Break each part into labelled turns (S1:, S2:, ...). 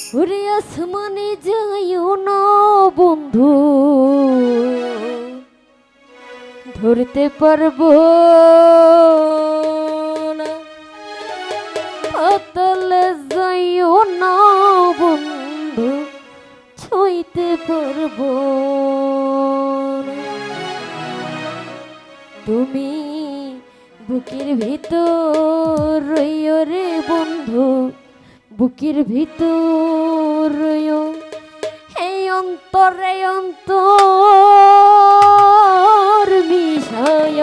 S1: ওরে আসমানে যাইও না বন্ধু। ধরতে পারব পাতালে যাইও না বন্ধু, ছুঁইতে পারব তুমি বুকের ভিতর রইও রে বন্ধু বুকের ভিতর হে অন্তরে অন্তর মিশায়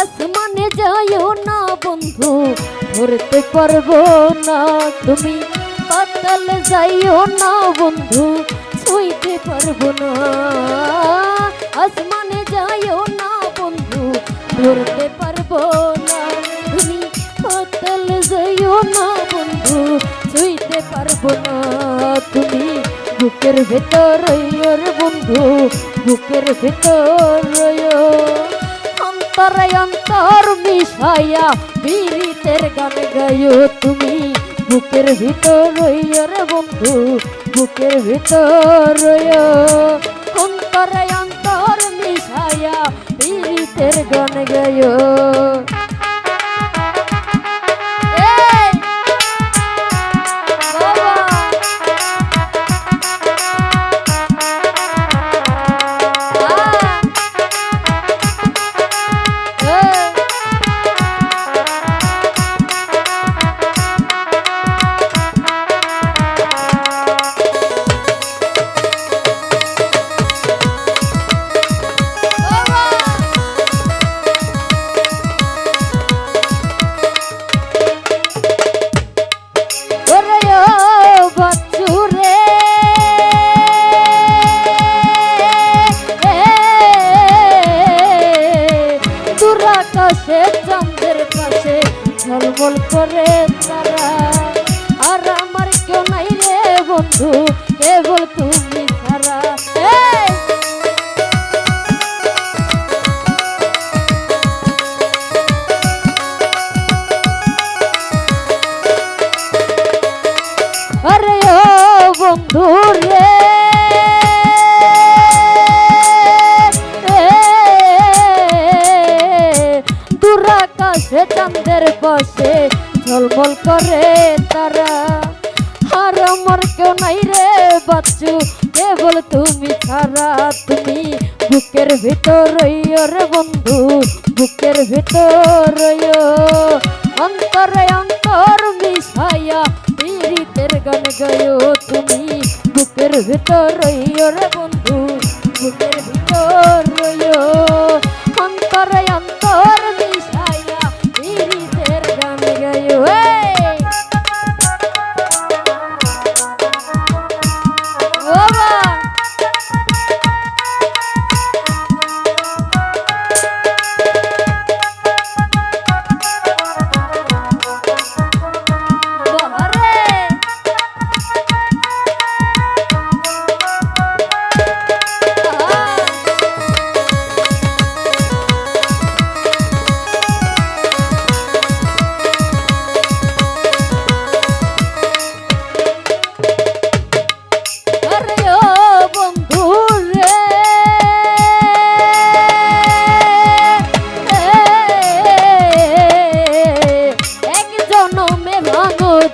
S1: আসমানে যাইও না বন্ধু, ধরতে পারব না তুমি। পাতাল যাইও না বন্ধু, ছুঁইতে পারব না। আসমানে যাইও না বন্ধু, ধরতে পারব না তুমি। পাতাল যাইও না বন্ধু, ছুঁইতে পারব না তুমি। বুকের ভেতর বন্ধু, বুকের ভেতর অন্তরে অন্তর বিষয়া, বীরিতের গান গাইও তুমি। বুকের ভিতর রে বন্ধু, বুকের ভিতর রইয়। অন্তরে অন্তর বিষয়া, বীরিতের গান গাইও ঝলমল করে তারা। আর আমার কেউ নাই বন্ধু। পাশে ঝলমল করে তারা। আর আমার কেউ নাই রে বাচ্চু, কেবল তুমি ছাড়া। তুমি বুকের ভিতর রে বন্ধু, বুকের ভিতর অন্তরে অন্তর মিশাইয়া পীড়িতের গান গায়ো তুমি, বুকের ভিতর রে বন্ধু, বুকের ভিতর রইয়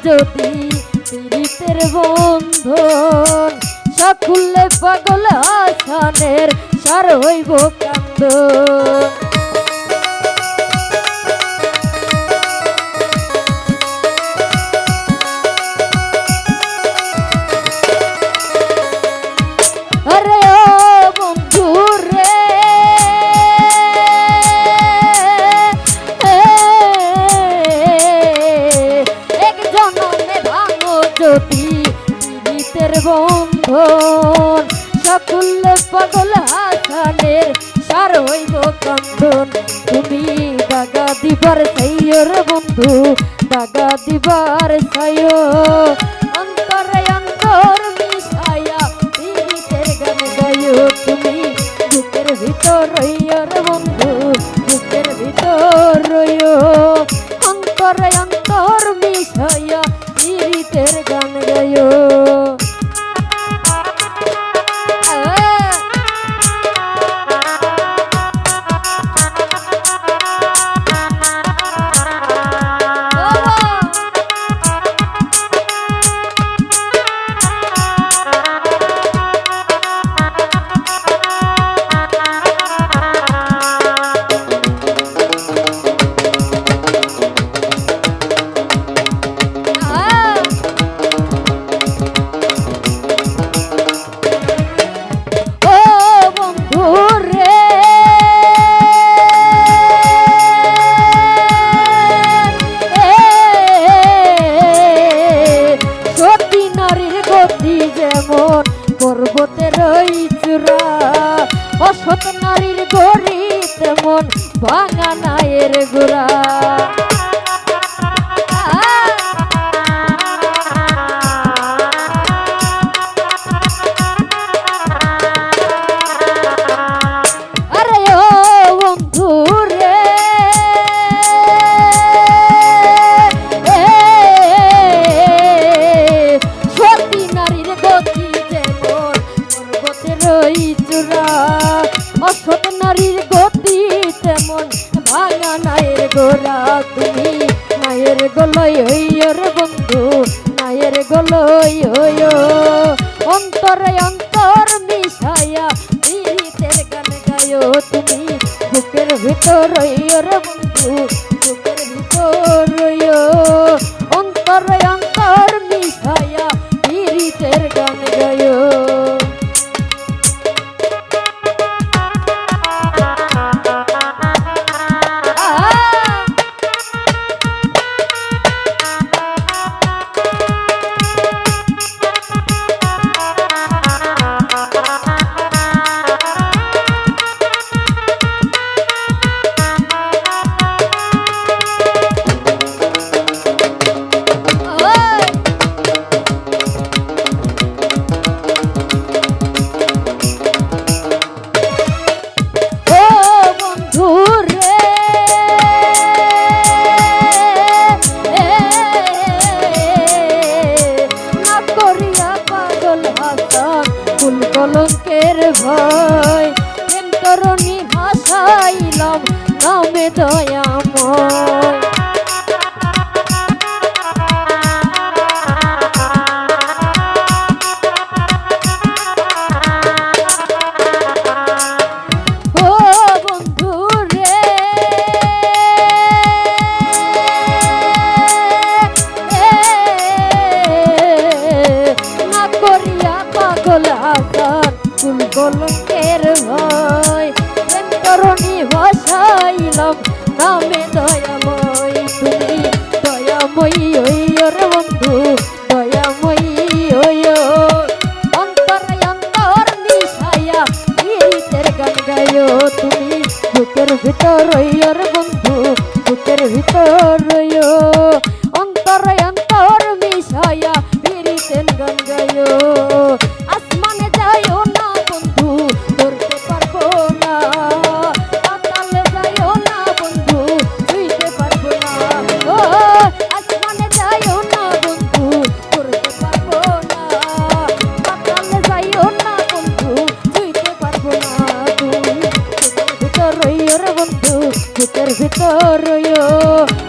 S1: যদি পীড়িতের বন্ধন সকলে পাগল আসানের সার হইব কান্দ বন্ধন সকল পাগল হাসানের সার হইব কান্দন তুমি দাগা দিবার সাইয়র বন্ধু দাগা দিবার সাইয় অন্তরে অন্তর মিশায়া পীড়িতের গান গাইও তুমি, বুকের ভিতর রইয়র অসৎ নারীর গরিত মন ভাঙা নায়ের গোড়া। গোড়া তুমি মায়ের গলয় হইয়র বন্ধু, মায়ের গলয় হইয়। অন্তরে অন্তর মিশায়া পীড়িতের গান গায় তুমি বুকের ভিতর রইয়র বন্ধু নামে দয়াময়। রইয়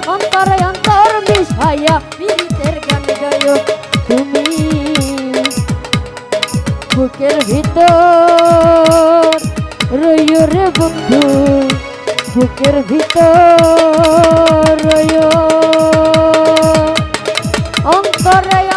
S1: অন্তরে অন্তর মিশাইয়া পীড়িতের গান গায়ো তুমি বুকের ভিতর রইয় রে বন্ধু, বুকের ভিতর রইয় অন্তরে অন্তর